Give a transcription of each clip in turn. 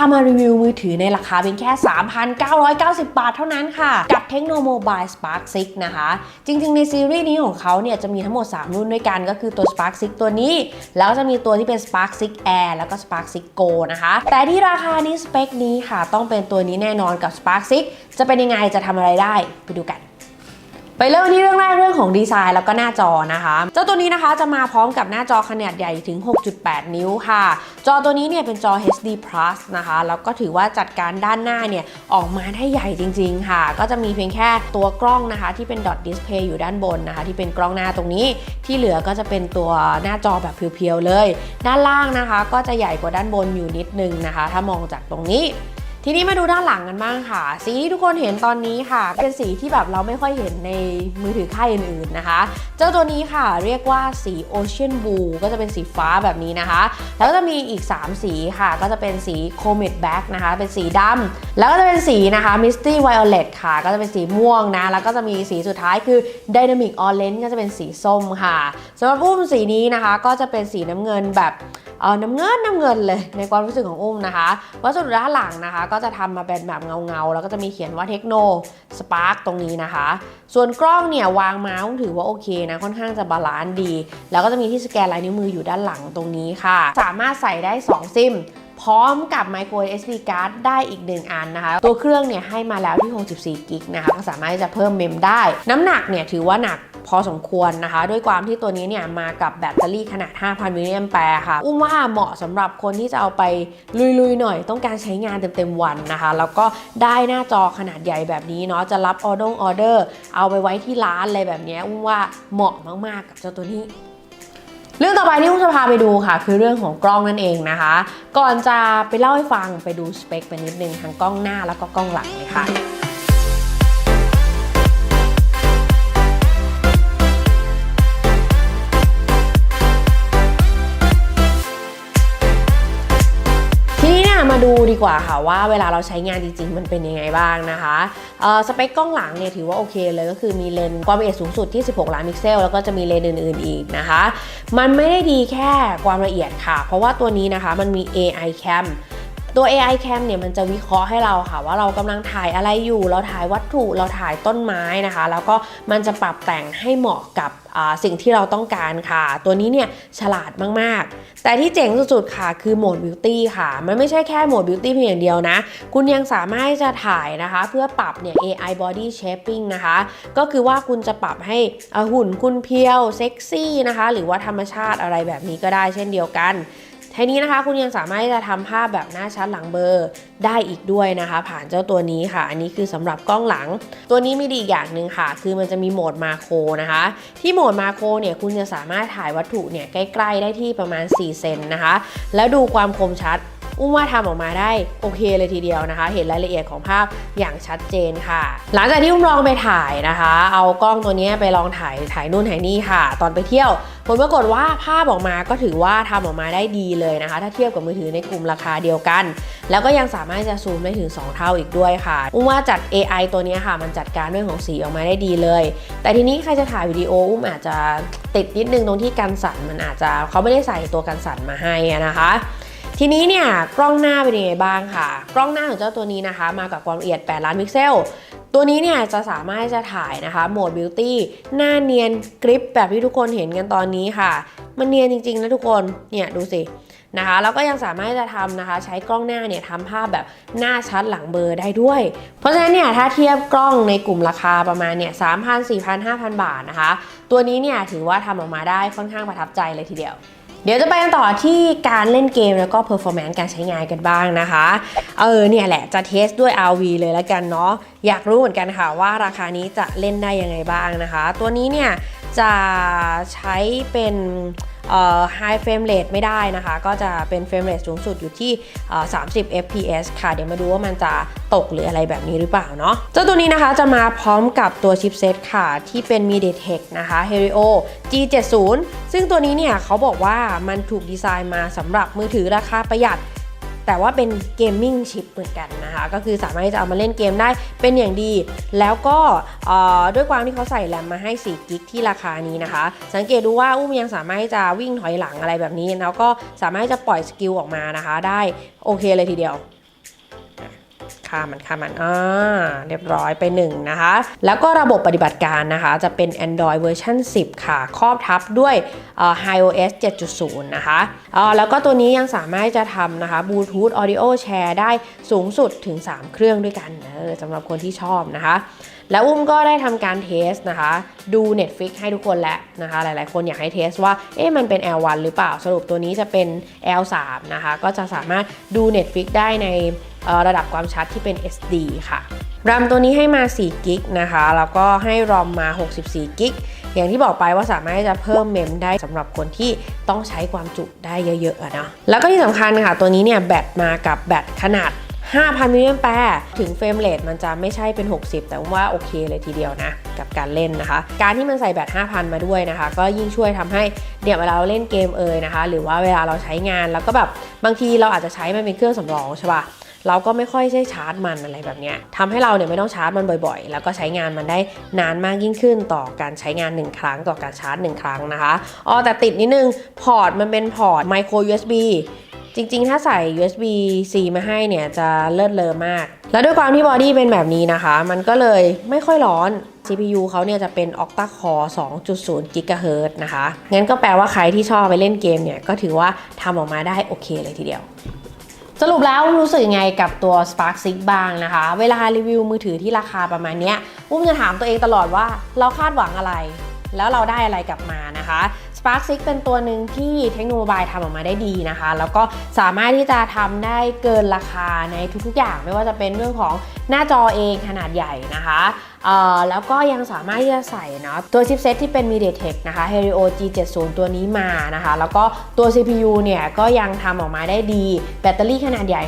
ามารีวิวมือถือในราคาเพียงแค่ 3,990 บาทเท่านั้นค่ะ กับ Tecno Mobile Spark 6 นะคะ จริง ๆ ในซีรีส์นี้ของเขาเนี่ยจะมีทั้งหมด 3 รุ่นด้วยกันก็คือตัว Spark 6 ตัวนี้ แล้วก็จะมีตัวที่เป็น Spark 6 Air แล้วก็ Spark 6 Go นะคะ แต่ที่ราคานี้สเปคนี้ค่ะ ต้องเป็นตัวนี้แน่นอนกับ Spark 6 จะเป็นยังไงจะทำอะไรได้ไปดูกัน ไปเริ่มที่เรื่องแรกเรื่องของดีไซน์แล้วก็หน้าจอนะคะ เจ้าตัวนี้นะคะจะมาพร้อมกับหน้าจอขนาดใหญ่ถึง 6.8 นิ้วค่ะ จอตัวนี้เนี่ยเป็นจอ HD Plus นะคะ แล้วก็ถือว่าจัดการด้านหน้าเนี่ยออกมาได้ใหญ่จริง ๆ ค่ะ ก็จะมีเพียงแค่ตัวกล้องนะคะ ที่เป็น dot display อยู่ด้านบนนะคะ ที่เป็นกล้องหน้าตรงนี้ ที่เหลือก็จะเป็นตัวหน้าจอแบบเพียวๆเลย ด้านล่างนะคะ ก็จะใหญ่กว่าด้านบนอยู่นิดนึงนะคะ ถ้ามองจากตรงนี้ ทีนี้มาดูด้านหลังกันบ้างค่ะ สีที่ทุกคนเห็นตอนนี้ค่ะ เป็นสีที่แบบเราไม่ค่อยเห็นในมือถือค่ายอื่นๆนะคะ เจ้าตัวนี้ค่ะเรียกว่าสี Ocean Blue ก็จะเป็นสีฟ้าแบบนี้นะคะ แล้วก็จะมีอีก 3 สีค่ะ ก็จะเป็นสี Comet Black นะคะ เป็นสีดำแล้วก็จะเป็นสีนะคะ Misty Violet ค่ะ ก็จะเป็นสีม่วงนะ แล้วก็จะมีสีสุดท้ายคือ Dynamic Orange ก็จะเป็นสีส้มค่ะสำหรับอุ้มสีนี้นะคะ ก็จะเป็นสีน้ำเงินแบบ เออน้ำเงินน้ำเงินเลยในความรู้สึกของอุ้มนะคะ วัสดุด้านหลังนะคะ ก็จะทำมาเป็นแบบเงาๆ แล้วก็จะมีเขียนว่าเทคโนสปาร์กตรงนี้นะคะ ส่วนกล้องเนี่ยวางมาอุ้มถือว่าโอเคนะค่อนข้างจะบาลานซ์ดี แล้วก็จะมีที่สแกนลายนิ้วมืออยู่ด้านหลังตรงนี้ค่ะ สามารถใส่ได้ 2 ซิม พร้อมกับ micro SD card ได้อีก 1 อันนะคะ ตัวเครื่องเนี่ยให้มาแล้วที่ 64กิกนะคะก็สามารถที่จะเพิ่มเมมได้ น้ำหนักเนี่ยถือว่าหนักพอสมควรนะคะ ด้วยความที่ตัวนี้เนี่ยมากับแบตเตอรี่ขนาด 5,000 มิลลิแอมแปร์ค่ะ อุ้มว่าเหมาะสำหรับคนที่จะเอาไปลุยๆ หน่อย ต้องการใช้งานเต็มๆ วันนะคะ แล้วก็ได้หน้าจอขนาดใหญ่แบบนี้เนาะ จะรับออเดอร์ออเดอร์ เอาไปไว้ที่ร้านอะไรแบบนี้ อุ้มว่าเหมาะมากๆ กับเจ้าตัวนี้ เรื่องต่อไปที่อุ้มจะพาไปดูค่ะ คือเรื่องของกล้องนั่นเองนะคะ ก่อนจะไปเล่าให้ฟังไปดูสเปคไปนิดนึงทั้งกล้องหน้าแล้วก็กล้องหลังเลยค่ะ ดูดีกว่าค่ะว่าเวลาเราใช้งานจริง ๆ มันเป็นยังไงบ้างนะคะสเปคกล้องหลังเนี่ยถือว่าโอเคเลยก็คือมีเลนส์ความละเอียดสูงสุดที่ 16 ล้านพิกเซล แล้วก็จะมีเลนส์อื่นๆอีกนะคะ มันไม่ได้ดีแค่ความละเอียดค่ะ เพราะว่าตัวนี้นะคะมันมี AI cam ตัว AI cam เนี่ยมันจะวิเคราะห์ให้เราค่ะ ว่าเรากำลังถ่ายอะไรอยู่ เราถ่ายวัตถุเราถ่ายต้นไม้นะคะ แล้วก็มันจะปรับแต่งให้เหมาะกับสิ่งที่เราต้องการค่ะ ตัวนี้เนี่ยฉลาดมากๆ แต่ที่เจ๋งสุดๆค่ะคือโหมดบิวตี้ค่ะ มันไม่ใช่แค่โหมดบิวตี้เพียงอย่างเดียวนะ คุณยังสามารถจะถ่ายนะคะ เพื่อปรับเนี่ย AI body shaping นะคะ ก็คือว่าคุณจะปรับให้อหุ่นคุณเพียวเซ็กซี่นะคะ หรือว่าธรรมชาติอะไรแบบนี้ก็ได้เช่นเดียวกัน ทีนี้นะคะคุณยังสามารถที่จะทำภาพแบบหน้าชัดหลังเบลอร์ได้อีกด้วยนะคะ ผ่านเจ้าตัวนี้ค่ะ อันนี้คือสำหรับกล้องหลัง ตัวนี้มีดีอีกอย่างหนึ่งค่ะ คือมันจะมีโหมดมาโครนะคะ ที่โหมดมาโครเนี่ยคุณจะสามารถถ่ายวัตถุเนี่ยใกล้ ๆ ได้ที่ประมาณ 4 เซนนะคะ แล้วดูความคมชัด อุ้มว่าทำออกมาได้โอเคเลยทีเดียวนะคะ เห็นรายละเอียดของภาพอย่างชัดเจนค่ะ หลังจากที่อุ้มลองไปถ่ายนะคะ เอากล้องตัวนี้ไปลองถ่ายถ่ายนู่นถ่ายนี่ค่ะ ตอนไปเที่ยวผลปรากฏว่าภาพออกมาก็ถือว่าทำออกมาได้ดีเลยนะคะ ถ้าเทียบกับมือถือในกลุ่มราคาเดียวกัน แล้วก็ยังสามารถจะซูมได้ถึง 2 เท่าอีกด้วยค่ะอุ้มว่าจัด AI ตัวนี้ค่ะ มันจัดการเรื่องของสีออกมาได้ดีเลย แต่ทีนี้ใครจะถ่ายวิดีโออุ้มอาจจะติดนิดนึงตรงที่กันสั่นมันอาจจะเขาไม่ได้ใส่ตัวกันสั่นมาให้นะคะ ทีนี้เนี่ยกล้องหน้าเป็นยังไงบ้างค่ะ กล้องหน้าของเจ้าตัวนี้นะคะ มากับความละเอียด 8 ล้านพิกเซล ตัวนี้เนี่ยจะสามารถจะถ่ายนะคะโหมดบิวตี้หน้าเนียนกริปแบบที่ทุกคนเห็นกันตอนนี้ค่ะ มันเนียนจริงๆนะทุกคนเนี่ยดูสินะคะแล้วก็ยังสามารถจะทำนะคะ ใช้กล้องหน้าเนี่ยทำภาพแบบหน้าชัดหลังเบลอร์ได้ด้วย เพราะฉะนั้นเนี่ยถ้าเทียบกล้องในกลุ่มราคาประมาณเนี่ยสามพันสี่พันห้าพันบาทนะคะ ตัวนี้เนี่ยถือว่าทำออกมาได้ค่อนข้างประทับใจเลยทีเดียว เดี๋ยวจะไปกันต่อที่การเล่นเกมแล้วก็ performance การใช้งานกันบ้างนะคะ เออเนี่ยแหละจะเทสด้วย RV เลยแล้วกันเนาะ อยากรู้เหมือนกันค่ะว่าราคานี้จะเล่นได้ยังไงบ้างนะคะ ตัวนี้เนี่ยจะใช้เป็น เอ่อ high frame rate ไม่ได้นะคะ ก็จะเป็น frame rate สูงสุดอยู่ที่ 30 fps ค่ะ เดี๋ยวมาดูว่ามันจะตกหรืออะไรแบบนี้หรือเปล่าเนาะเจ้าตัวนี้นะคะจะมาพร้อมกับตัวชิปเซตค่ะ ที่เป็น MediaTek นะคะ Helio G70 ซึ่งตัวนี้เนี่ยเขาบอกว่ามันถูกดีไซน์มาสำหรับมือถือราคาประหยัด แต่ว่าเป็นเกมมิ่งชิปเหมือนกันนะคะก็คือสามารถที่จะเอามาเล่นเกมได้เป็นอย่างดี แล้วก็ด้วยความที่เขาใส่แรมมาให้4กิกที่ราคานี้นะคะ สังเกตดูว่าอุ้มยังสามารถที่จะวิ่งถอยหลังอะไรแบบนี้ แล้วก็สามารถที่จะปล่อยสกิลออกมานะคะ ได้โอเคเลยทีเดียว ค่ามันค่ามันอ่าเรียบร้อยไปหนึ่งนะคะ แล้วก็ระบบปฏิบัติการนะคะ จะเป็น Android เวอร์ชัน10 ค่ะ ครอบทับด้วยเอ่อ iOS 7.0 นะคะอ่อแล้วก็ตัวนี้ยังสามารถจะทำนะคะ Bluetooth Audio Share ได้สูงสุดถึง 3 เครื่องด้วยกันเออสำหรับคนที่ชอบนะคะแล้วอุ้มก็ได้ทำการเทสนะคะ ดู Netflix ให้ทุกคนแล้วนะคะ หลายๆ คนอยากให้เทสว่า เอ๊ะมันเป็น L1 หรือเปล่า สรุปตัวนี้จะเป็น L3 นะคะ ก็จะสามารถดู Netflix ได้ใน ระดับความชัดที่เป็น SD ค่ะรัมตัวนี้ให้มา4กิกนะคะ แล้วก็ให้รอมมา 64กิกอย่างที่บอกไปว่าสามารถจะเพิ่มเมมได้สำหรับคนที่ต้องใช้ความจุได้เยอะๆนะแล้วก็ที่สำคัญค่ะ ตัวนี้เนี่ยแบตมากับแบตขนาด 5,000มิลลิแอมแปร์ถึงเฟรมเรทมันจะไม่ใช่เป็น 60 แต่ว่าโอเคเลยทีเดียวนะ กับการเล่นนะคะ การที่มันใส่แบต 5,000 มาด้วยนะคะ ก็ยิ่งช่วยทำให้เนี่ยเวลาเราเล่นเกมเอ่ยนะคะ หรือว่าเวลาเราใช้งานแล้วก็แบบบางทีเราอาจจะใช้มันเป็นเครื่องสำรองใช่ปะ เราก็ไม่ค่อยใช้ชาร์จมันอะไรแบบเนี้ยทำให้เราเนี่ยไม่ต้องชาร์จมันบ่อยๆ แล้วก็ใช้งานมันได้นานมากยิ่งขึ้นต่อการใช้งาน 1 ครั้งต่อการชาร์จ 1 ครั้งนะคะอ๋อแต่ติดนิดนึงพอร์ตมันเป็นพอร์ต micro USB จริงๆ ถ้าใส่ USB C มาให้เนี่ยจะเลิศเลอมาก แล้วด้วยความที่บอดี้เป็นแบบนี้นะคะ มันก็เลยไม่ค่อยร้อน CPU เขาเนี่ยจะเป็น Octa Core 2.0 GHz นะคะ งั้นก็แปลว่าใครที่ชอบไปเล่นเกมเนี่ย ก็ถือว่าทำออกมาได้โอเคเลยทีเดียว สรุปแล้วรู้สึกยังไงกับตัว Spark 6บ้างนะคะ เวลารีวิวมือถือที่ราคาประมาณนี้อุ้มจะถามตัวเองตลอดว่าเราคาดหวังอะไร แล้วเราได้อะไรกลับมานะคะ Spark 6เป็นตัวหนึ่งที่เทคโนโลยีทำออกมาได้ดีนะคะ แล้วก็สามารถที่จะทำได้เกินราคาในทุกๆอย่าง ไม่ว่าจะเป็นเรื่องของหน้าจอเองขนาดใหญ่นะคะ แล้วก็ยังสามารถที่จะใส่เนาะตัวชิปเซตที่เป็น MediaTek นะคะ Helio G70 ตัวนี้มานะคะ แล้วก็ตัว CPU เนี่ยก็ยังทำออกมาได้ดี แบตเตอรี่ขนาดใหญ่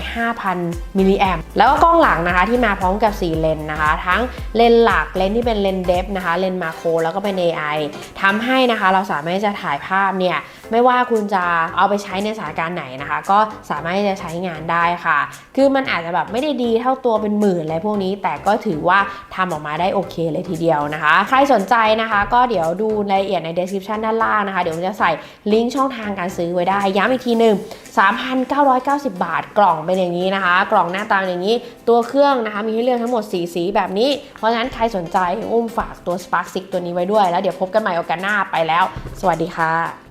5,000 มิลลิแอมแล้วก็กล้องหลังนะคะที่มาพร้อมกับ 4 เลนนะคะ ทั้งเลนหลักเลนที่เป็นเลนเดฟนะคะเลนมาโครแล้วก็เป็น AI ทำให้นะคะเราสามารถที่จะถ่ายภาพเนี่ยไม่ว่าคุณจะเอาไปใช้ในสถานการณ์ไหนนะคะ ก็สามารถที่จะใช้งานได้ค่ะ คือมันอาจจะแบบไม่ได้ดีเท่าตัวเป็นหมื่นอะไรพวกนี้ แต่ก็ถือว่าทำออกมาได้โอเคเลยทีเดียวนะคะ ใครสนใจนะคะก็เดี๋ยวดูรายละเอียดใน description ด้านล่างนะคะ เดี๋ยวจะใส่ลิงก์ช่องทางการซื้อไว้ได้ ย้ำอีกทีหนึ่ง3,990 บาทกล่องเป็นอย่างนี้นะคะ กล่องหน้าตาอย่างนี้ ตัวเครื่องนะคะมีให้เลือกทั้งหมด 4 สีแบบนี้ เพราะฉะนั้นใครสนใจอุ้มฝากตัว Spark 6ตัวนี้ไว้ด้วย แล้วเดี๋ยวพบกันใหม่โอกาสหน้าไปแล้ว สวัสดีค่ะ